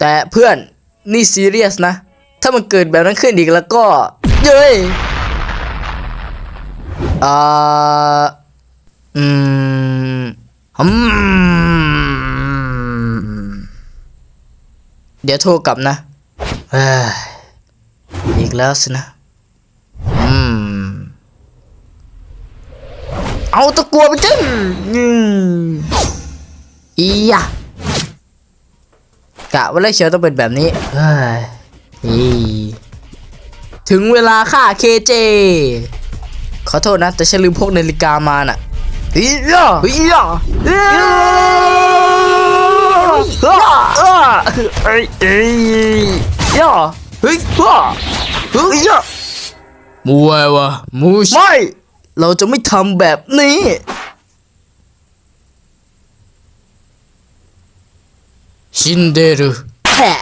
แต่เพื่อนนี่ซีเรียสนะ ถ้ามันเกิดแบบนั้นขึ้นอีกแล้วก็ เย้ยอ่าอืมอืมเดี๋ยวโทรกลับนะเอ้อีกแล้วสินะ อืม เอาตะกัวไปจิ้มอืมอียะ กะว่าแล้วเชียวต้องเป็นแบบนี้เฮ้ยถึงเวลาค่าเคเจขอโทษนะ แต่ฉันลืมพกนาฬิกามาน่ะอียะอียะอียะเอ้ยเอ้ยยะเฮ้ยฮ่าเฮ้ยยะมูววะมูชไม่ เราจะไม่ทำแบบนี้ ชินเดรุแพะ